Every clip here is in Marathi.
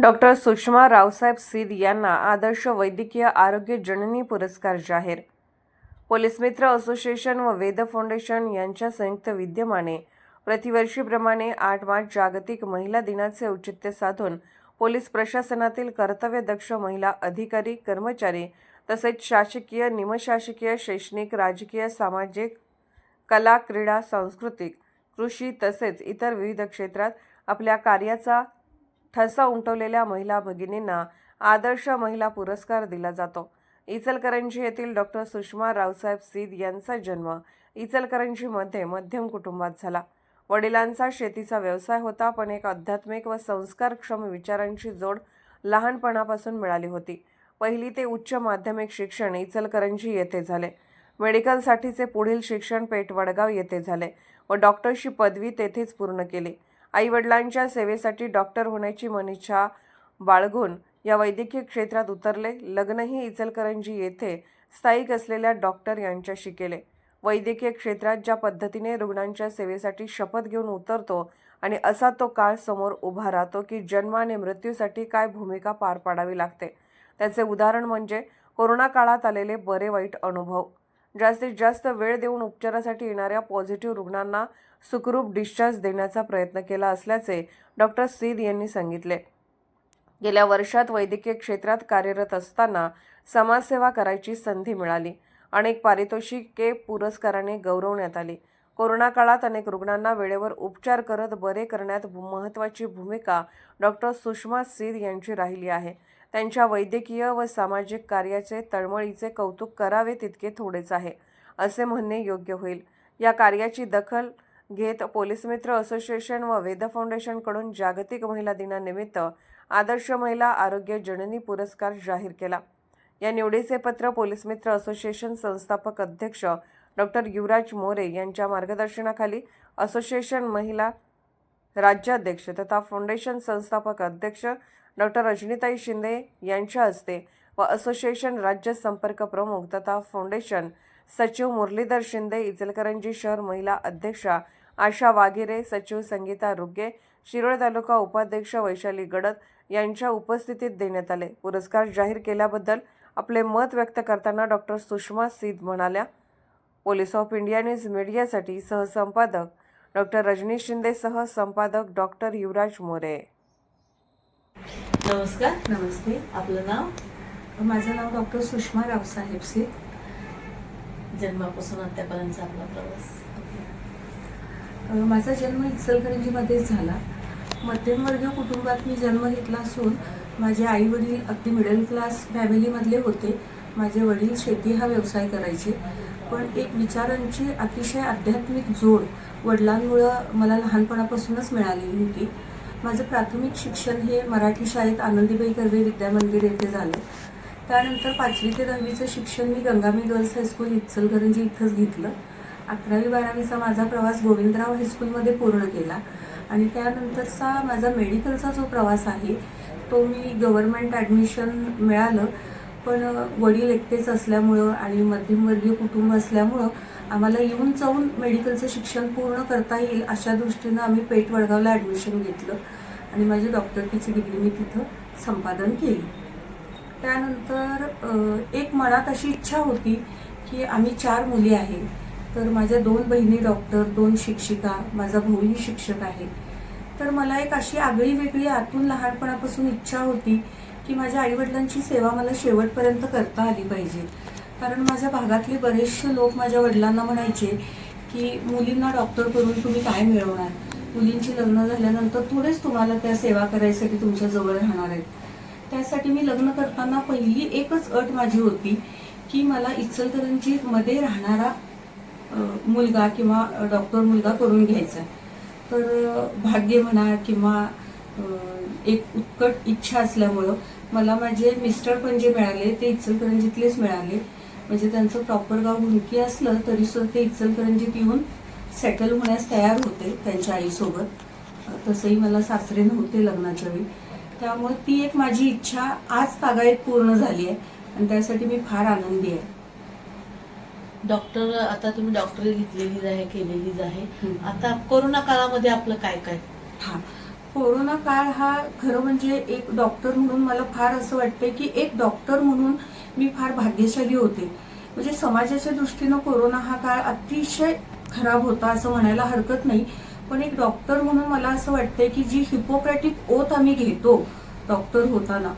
डॉक्टर सुषमा रावसाहेब सीद यांना आदर्श वैद्यकीय आरोग्य जननी पुरस्कार जाहीर. पोलीस मित्र असोसिएशन व वेद फाउंडेशन यांच्या संयुक्त विद्यमाने प्रतिवर्षीप्रमाणे आठ मार्च जागतिक महिला दिनाचे औचित्य साधून पोलीस प्रशासनातील कर्तव्यदक्ष महिला अधिकारी कर्मचारी तसेच शासकीय निमशासकीय शैक्षणिक राजकीय सामाजिक कला क्रीडा सांस्कृतिक कृषी तसेच इतर विविध क्षेत्रात आपल्या कार्याचा ठसा उमटवलेल्या महिला भगिनींना आदर्श महिला पुरस्कार दिला जातो. इचलकरंजी येथील डॉक्टर सुषमा रावसाहेब सीद यांचा जन्म इचलकरंजीमध्ये मध्यम कुटुंबात झाला. वडिलांचा शेतीचा व्यवसाय होता पण एक आध्यात्मिक व संस्कारक्षम विचारांची जोड लहानपणापासून मिळाली होती. पहिली ते उच्च माध्यमिक शिक्षण इचलकरंजी येथे झाले. मेडिकलसाठीचे पुढील शिक्षण पेठ वडगाव येथे झाले व डॉक्टरची पदवी तेथेच पूर्ण केली. आईवडिलांच्या सेवेसाठी डॉक्टर होण्याची मनिच्छा बाळगून या वैद्यकीय क्षेत्रात उतरले. लग्नही इचलकरंजी येथे स्थायिक असलेल्या डॉक्टर यांच्याशी केले. वैद्यकीय क्षेत्रात ज्या पद्धतीने रुग्णांच्या सेवेसाठी शपथ घेऊन उतरतो आणि असा तो काळ समोर उभा राहतो की जन्म आणि मृत्यूसाठी काय भूमिका पार पाडावी लागते. त्याचे उदाहरण म्हणजे कोरोना काळात आलेले बरे वाईट अनुभव. जास्तीत जास्त वेळ देऊन उपचारासाठी येणाऱ्या पॉझिटिव्ह रुग्णांना सुखरूप डिस्चार्ज देण्याचा प्रयत्न केला असल्याचे डॉक्टर सीद यांनी सांगितले. गेल्या वर्षात वैद्यकीय क्षेत्रात कार्यरत असताना समाजसेवा करायची संधी मिळाली अनेक पारितोषिके पुरस्काराने गौरवण्यात आली. कोरोना काळात अनेक रुग्णांना वेळेवर उपचार करत बरे करण्यात महत्त्वाची भूमिका डॉक्टर सुषमा सीद यांची राहिली आहे. त्यांच्या वैद्यकीय व सामाजिक कार्याचे तळमळीचे कौतुक करावे तितके थोडेच आहे असे म्हणणे योग्य होईल. या कार्याची दखल घेत पोलीस मित्र असोसिएशन व वेद फाउंडेशनकडून जागतिक महिला दिनानिमित्त आदर्श महिला आरोग्य जननी पुरस्कार जाहीर केला. या निवडीचे पत्र पोलीस मित्र असोसिएशन संस्थापक अध्यक्ष डॉक्टर युवराज मोरे यांच्या मार्गदर्शनाखाली असोसिएशन महिला राज्याध्यक्ष तथा फाउंडेशन संस्थापक अध्यक्ष डॉक्टर रजनीताई शिंदे यांच्या हस्ते व असोसिएशन राज्य संपर्क प्रमुख तथा फाउंडेशन सचिव मुरलीधर शिंदे इचलकरंजी शहर महिला अध्यक्षा आशा वाघिरे सचिव संगीता रुग्गे शिरोळ तालुका उपाध्यक्ष वैशाली गडद यांच्या उपस्थितीत देण्यात आले. पुरस्कार जाहीर केल्याबद्दल आपले मत व्यक्त करताना डॉक्टर सुषमा सीद म्हणाल्या पोलीस ऑफ इंडिया न्यूज मीडियासाठी सहसंपादक डॉक्टर रजनी शिंदे सह संपादक डॉक्टर युवराज मोरे. नमस्कार. नमस्ते. आपलं नाव? माझं नाव डॉक्टर सुषमा रावसाहेब से जन्मापासून आत्तापर्यंतचा आपला प्रवास. माझा जन्म इचलकरंजीमध्येच झाला. मध्यमवर्गीय कुटुंबात मी जन्म घेतला असून माझे आई वडील अगदी मिडल क्लास फॅमिलीमधले होते. माझे वडील शेती हा व्यवसाय करायचे. पण एक विचारांची अतिशय आध्यात्मिक जोड वडिलांमुळं मला लहानपणापासूनच मिळालेली होती. माझं प्राथमिक शिक्षण हे मराठी शाळेत आनंदीबाई कर्वे विद्यामंदिर येथे झालं. त्यानंतर पाचवी ते दहावीचं शिक्षण मी गंगामी गर्ल्स हायस्कूल इचलकरंजी इथंच घेतलं. अकरावी बारावीचा माझा प्रवास गोविंदराव हायस्कूलमध्ये पूर्ण केला. आणि त्यानंतरचा माझा मेडिकलचा जो प्रवास आहे तो मी गव्हर्मेंट ॲडमिशन मिळालं. पण वडील एकटेच असल्यामुळं आणि मध्यमवर्गीय कुटुंब असल्यामुळं आम्हाला येऊन जाऊन मेडिकलचं शिक्षण पूर्ण करता येईल अशा दृष्टीनं आम्ही पेठ वडगावला ॲडमिशन घेतलं आणि माझी डॉक्टरकीची डिग्री मी तिथं संपादन केली. त्यानंतर एक मनात अशी इच्छा होती की आम्ही चार मुली आहे. तर माझ्या दोन बहिणी डॉक्टर दोन शिक्षिका माझा भाऊही शिक्षक आहे. तर मला एक अशी आगळी वेगळी आतून लहानपणापासून इच्छा होती की माझ्या आईवडिलांची सेवा मला शेवटपर्यंत करता आली पाहिजे. कारण माझ्या भागातले बरेचसे लोक माझ्या वडिलांना म्हणायचे की मुलींना डॉक्टर करून तुम्ही काय मिळवणार? मुलींची लग्न झाल्यानंतर थोडेच तुम्हाला त्या सेवा करायसाठी तुमच्या जवळ राहणार आहेत. त्यासाठी मी लग्न करताना पहिली एकच अट माझी होती की मला इचलकरंजीमध्ये राहणारा मुलगा किंवा डॉक्टर मुलगा करून घ्यायचा तर भाग्य म्हणा किंवा एक उत्कट इच्छा असल्यामुळं मला माझे मिस्टर पण जे मिळाले ते इचलकरंजीतलेच मिळाले. म्हणजे त्यांचं प्रॉपर गाव हुंकी असलं तरी सुद्धा ते इचलकरंजीत येऊन सेटल होण्यास तयार होते त्यांच्या आईसोबत. तसंही मला सासरे नव्हते लग्नाच्या वेळी. त्यामुळे ती एक माझी इच्छा आज तागायत पूर्ण झाली आहे आणि त्यासाठी मी फार आनंदी आहे. डॉक्टर आता तुम्ही डॉक्टरी घेतलेलीच आहे केलेलीच आहे. आता कोरोना काळामध्ये आपलं काय काय हा. कोरोना काळ हा खरं म्हणजे एक डॉक्टर म्हणून मला फार असं वाटतंय की एक डॉक्टर म्हणून मी फार भाग्यशाली होते. म्हणजे समाजाच्या दृष्टीनं कोरोना हा काळ अतिशय खराब होता असं म्हणायला हरकत नाही. पण एक डॉक्टर म्हणून मला असं वाटतंय की जी हिपोक्रॅटिक ओथ आम्ही घेतो डॉक्टर होताना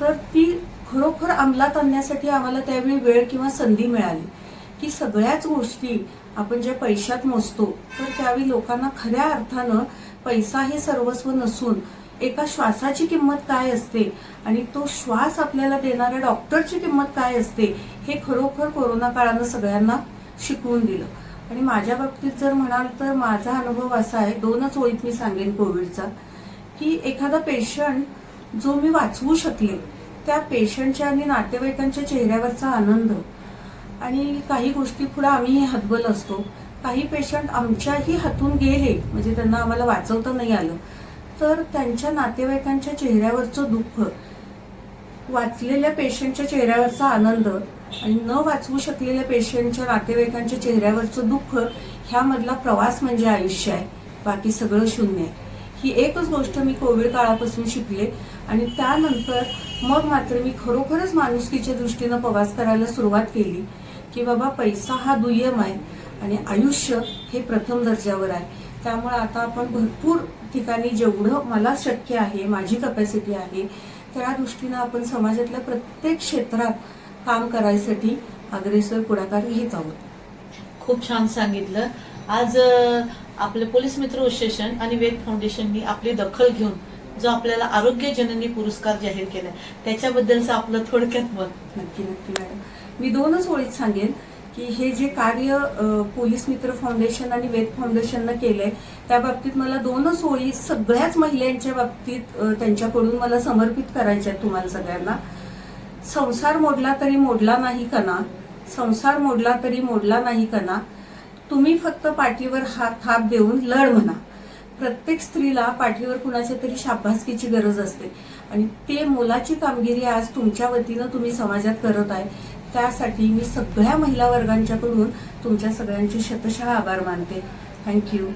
तर ती खरोखर अंमलात आणण्यासाठी आम्हाला त्यावेळी वेळ किंवा संधी मिळाली. की सगळ्याच गोष्टी आपण ज्या पैशात मोजतो तर त्यावेळी लोकांना खऱ्या अर्थानं पैसा हे सर्वस्व नसून एका श्वासाची किंमत काय असते आणि तो श्वास आपल्याला देणाऱ्या डॉक्टरची किंमत काय असते हे खरोखर कोरोना काळानं सगळ्यांना शिकवून दिलं. आणि माझ्या बाबतीत जर म्हणाल तर माझा अनुभव असा आहे दोनच ओळीत मी सांगेन कोविडचा की एखादा पेशंट जो मी वाचवू शकले त्या पेशंटच्या आणि नातेवाईकांच्या चेहऱ्यावरचा आनंद आणि काही गोष्टी पुढे आम्ही हतबल असतो. काही पेशंट आमच्याही हातून गेले म्हणजे त्यांना आम्हाला वाचवता नाही आलं तर त्यांच्या नातेवाईकांच्या चेहऱ्यावरचं दुःख वाचलेल्या पेशंटच्या चेहऱ्यावरचा आनंद आणि न वाचवू शकलेल्या पेशंटच्या नातेवाईकांच्या चेहऱ्यावरचं दुःख ह्यामधला प्रवास म्हणजे आयुष्य आहे. बाकी सगळं शून्य आहे. ही एकच गोष्ट मी कोविड काळापासून शिकले आणि त्यानंतर मग मात्र मी खरोखरच माणुसकीच्या दृष्टीनं प्रवास करायला सुरुवात केली की बाबा पैसा हा दुय्यम आहे. आणि आयुष्य हे प्रथम दर्जावर आहे. त्यामुळे आता आपण भरपूर ठिकाणी जेवढं मला शक्य आहे माझी कपॅसिटी आहे त्या दृष्टीनं आपण समाजातल्या प्रत्येक क्षेत्रात काम करायसाठी अग्रेसर पुढाकार घेत आहोत. खूप छान सांगितलं. आज आपले पोलीस मित्र असोसिएशन आणि वेद फाउंडेशननी आपली दखल घेऊन जो आपल्याला आरोग्य जननी पुरस्कार जाहीर केलाय त्याच्याबद्दलचं आपलं थोडक्यात मत. नक्की नक्की मॅडम. मी दोनच ओळीत सांगेन. की हे जे कार्य पोलीस मित्र फाउंडेशन आणि वेद फाउंडेशननं केलंय त्या बाबतीत मला दोनच ओळी सगळ्याच महिलांच्या बाबतीत त्यांच्याकडून मला समर्पित करायच्या आहेत तुम्हाला सगळ्यांना. संसार मोडला तरी मोडला नाही कना संसार मोडला तरी मोडला नाही कना तुम्ही फक्त पाठीवर हात हात देऊन लढ म्हणा. प्रत्येक स्त्रीला पाठीवर कुणाच्या तरी शाबासकीची गरज असते. आणि ते मोलाची कामगिरी आज तुमच्या वतीनं तुम्ही समाजात करत आहे. त्यासाठी मी सगळ्या महिला वर्गांच्याकडून तुमच्या सगळ्यांचे शतशः आभार मानते. थँक्यू